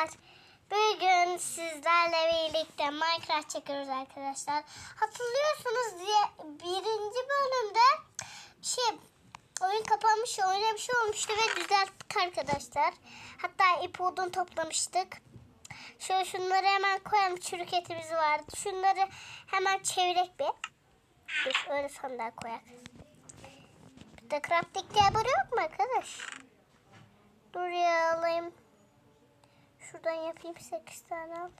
arkadaşlar. Bugün sizlerle birlikte Minecraft çekiyoruz arkadaşlar. Hatırlıyorsunuz diye birinci bölümde şey oyun kapanmış, oyuna şey olmuştu ve düzelttik arkadaşlar. Hatta ip odun toplamıştık. Şöyle şunları hemen koyalım. Çürük etimiz vardı. Şunları hemen çevirek bir. Dur öyle sandal koyak. Bir de crafting table yok mu arkadaş? Dur ya alayım. Şuradan yapayım 8 tane al.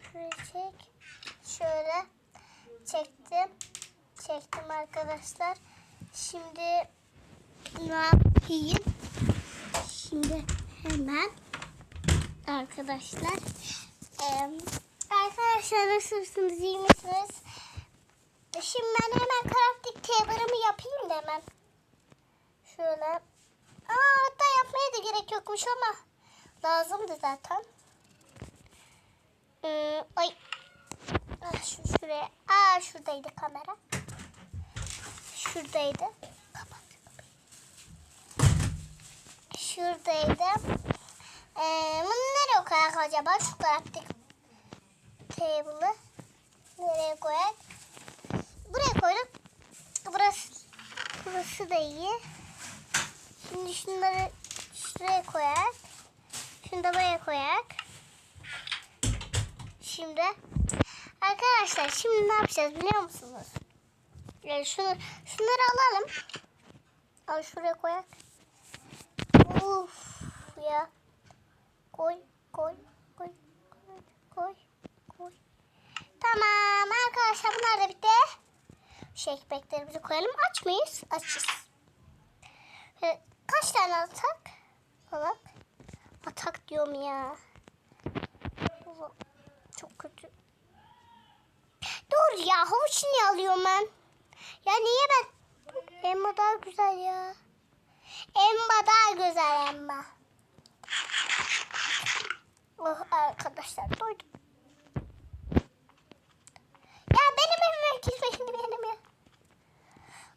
Şurayı çek. Şöyle çektim. Çektim arkadaşlar. Şimdi ne yapayım? Şimdi hemen arkadaşlar eee, arkadaşlar nasılsınız iyi misiniz? Şimdi ben hemen crafting table'ımı yapayım da hemen. Şöyle. Aa, hatta yapmaya da gerek yokmuş ama lazımdı zaten. Ee, ay. Ah, şu şuraya. Aa şuradaydı kamera. Şuradaydı. Kapat. Şuradaydı. Ee, bunu nereye koyak acaba? Şu crafting table'ı. Nereye koyak? Buraya koyduk. Burası burası da iyi. Şimdi şunları şuraya koyak. Şunu da buraya koyak. Şimdi arkadaşlar şimdi ne yapacağız biliyor musunuz? Yani şunu şunları alalım. Al şuraya koyak. Uf ya. Koy koy koy koy koy. Tamam arkadaşlar bunlar da bitti. Şu ekmeklerimizi koyalım. Aç mıyız? Açız. Ee, kaç tane atak? Alak. Atak diyorum ya. Çok kötü. Dur ya havuç niye alıyorum ben? Ya niye ben? Emma daha güzel ya. Emma daha güzel Emma. Oh arkadaşlar doydum. Ya benim evime gitmeyin benim ya.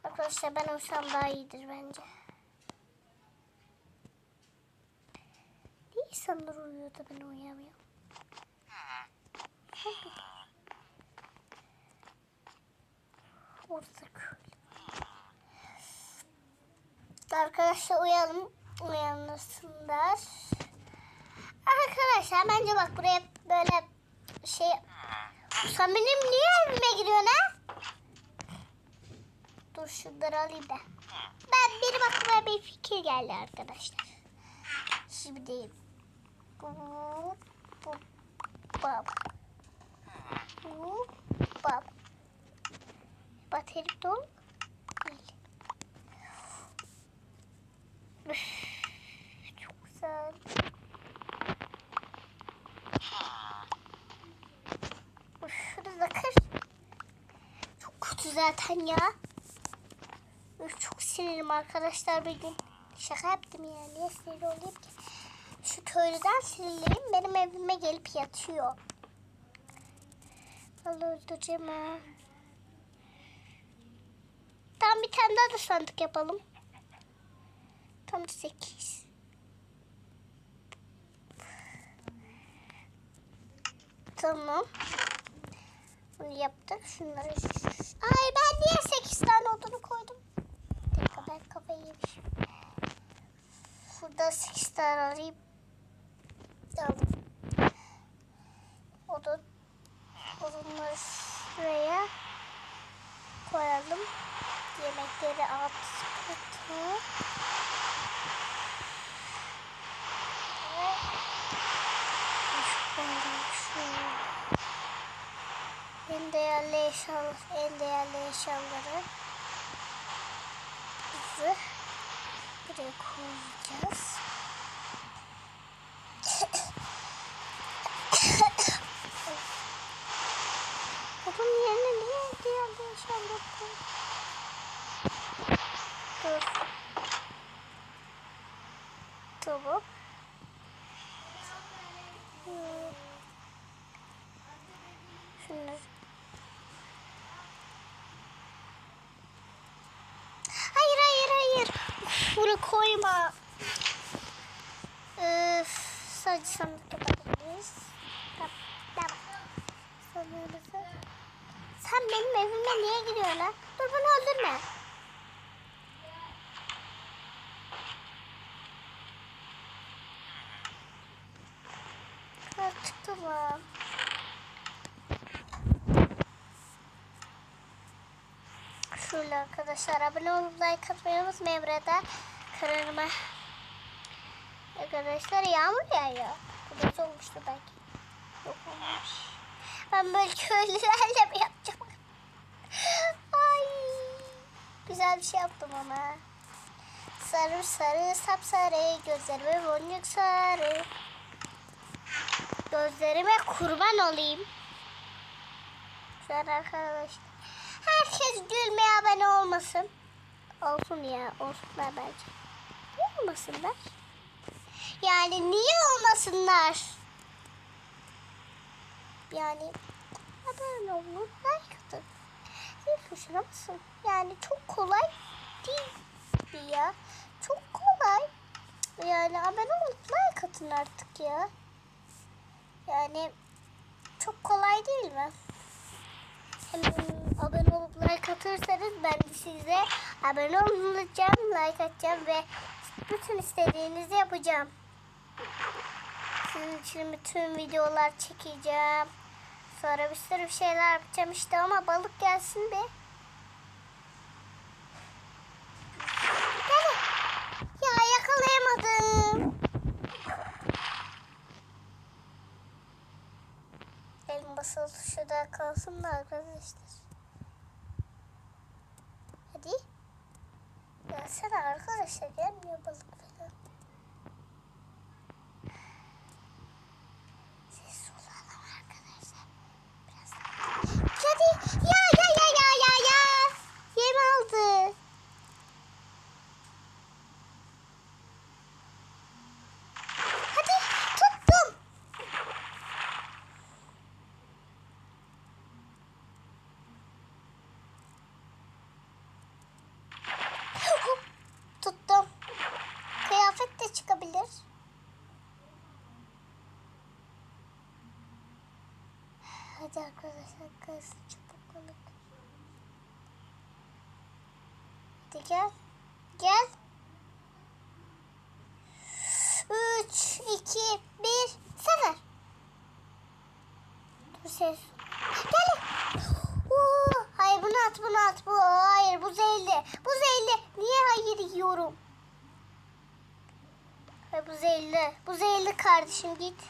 Arkadaşlar ben olsam daha iyidir bence. İnsanlar uyuyor da ben uyuyamıyorum? Orada. Arkadaşlar uyalım. Uyanırsınlar. Arkadaşlar bence bak buraya böyle şey... Sen benim niye evime giriyorsun ha? Dur şunları alayım da. Ben benim aklıma bir fikir geldi arkadaşlar. Şimdi bu Baterim dolu. Çok güzel. Şunu da kır. Çok kötü zaten ya. Çok sinirim arkadaşlar bir gün. Şaka yaptım ya. Niye sinirli olayım ki? Köylüden sinirliyim. Benim evime gelip yatıyor. Allah öldüreceğim ha. Tam bir tane daha da sandık yapalım. Tam sekiz. Tamam. Bunu yaptık. Şunları... Ay ben niye sekiz tane odunu koydum? Bir dakika ben kafayı yemişim. Şurada sekiz tane arayıp aldım. Odun. Odunları şuraya koyalım. Yemekleri alt kata. Ve. En değerli eşyalar, en değerli eşyaları bizi buraya koyacağız. bunu koyma. Ee, sadece sandık yapabiliriz. Tamam. Sanırım. Sen benim evime niye gidiyorsun lan? Dur bunu öldürme. Ha, çıktı mı? Şöyle arkadaşlar abone olup like atmayı unutmayın burada. Kanalıma. Arkadaşlar yağmur yağıyor. Biraz olmuştu belki. Yok olmamış. Ben böyle köylülerle mi yapacağım? Ay. Güzel bir şey yaptım ama. Sarı sarı sapsarı gözlerime boncuk sarı. Gözlerime kurban olayım. Güzel arkadaşlar. Herkes gülmeye abone olmasın. Olsun ya olsunlar bence. Olmasınlar? Yani niye olmasınlar? Yani like atın. Zil tuşuna basın. Yani çok kolay değil ya. Çok kolay. Yani abone olup like atın artık ya. Yani çok kolay değil mi? Hemen abone olup like atırsanız ben de size abone olacağım, like atacağım ve bütün istediğinizi yapacağım. Sizin için bütün videolar çekeceğim. Sonra bir sürü bir şeyler yapacağım işte ama balık gelsin be. Gel. Ya yakalayamadım. Elim basılı tuşu da kalsın da arkadaşlar. Hadi. Gelsene arkadaşlar gelmiyor balık falan. Ses olalım arkadaşlar. Biraz Hadi. Ya ya ya ya ya ya. Yem aldı. Hadi tuttum. Tuttum. Kıyafet de çıkabilir. Hadi arkadaşlar kız çabuk olun. Hadi gel. Gel. Üç, iki, bir, sıfır. Dur ses. Gel. Oo, hayır bunu at bunu at. Bu, hayır bu zehirli. Bu zehirli. Niye hayır yiyorum? Hayır bu zehirli. Bu zehirli kardeşim git.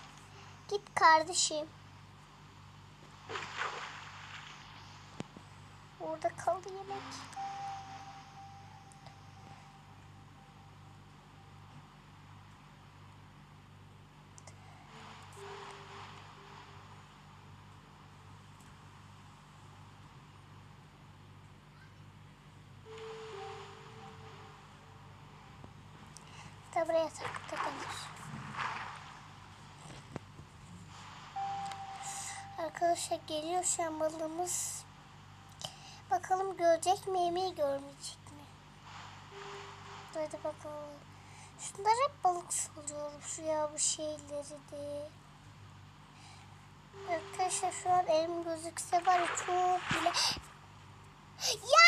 Git kardeşim. Orada kaldı yemek. Da buraya takıp takılır. Arkadaşlar geliyor şu an balığımız. Bakalım görecek mi yemeği görmeyecek mi? Hadi bakalım. Şunlar hep balık salıyorum şu ya bu şeyleri de. Arkadaşlar şu an elim gözükse var ya çok bile. Ya!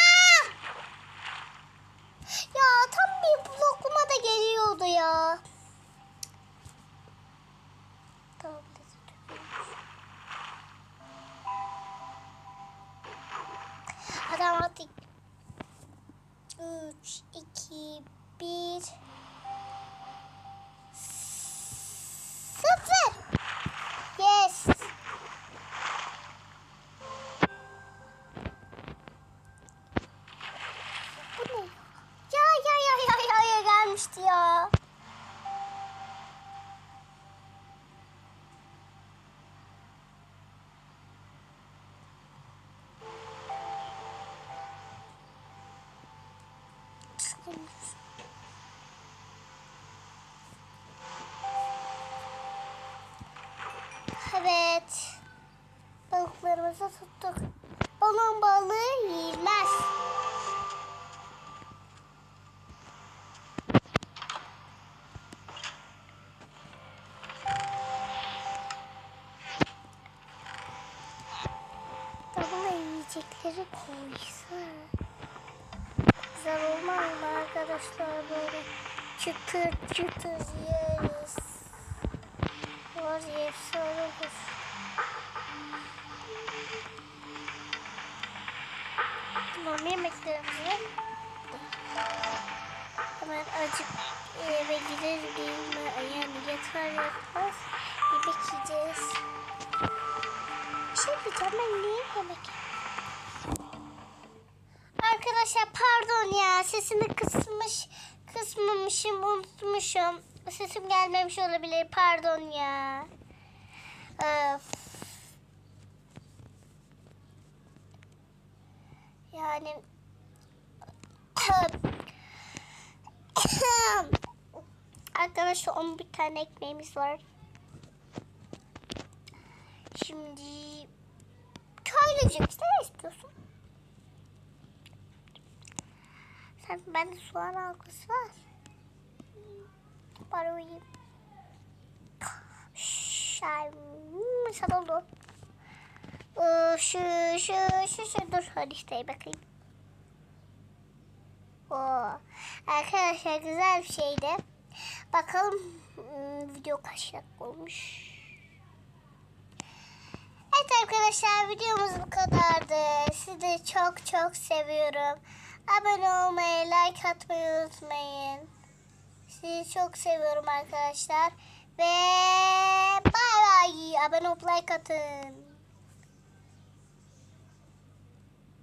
3, Evet. Balıklarımızı tuttuk. Balon balığı yiyilmez. Tabii yiyeceğim. çiçekleri koysa. Güzel olmaz mı arkadaşlar böyle çıtır çıtır yeriz. Var efsane olur. Tamam yemeklerimizi hemen acık eve gider değil mi? Yani yeter yatmaz yemek yiyeceğiz. Şey diyeceğim ben niye yemek Arkadaşlar pardon ya sesimi kısmış kısmamışım unutmuşum. Sesim gelmemiş olabilir pardon ya. Öf. Yani Arkadaşlar 11 tane ekmeğimiz var. Şimdi köylücük ne istiyorsun? Sen bende soğan halkası var. Bari uyuyayım. Ay, hmm. Ee, Şu şu şu şu dur işte bakayım. Arkadaşlar güzel bir şeydi. Bakalım hmm, video kaç dakika olmuş. Evet arkadaşlar videomuz bu kadardı. Sizi çok çok seviyorum. Abone olmayı, like atmayı unutmayın. Sizi çok seviyorum arkadaşlar. Ve bay bay. Abone olup like atın.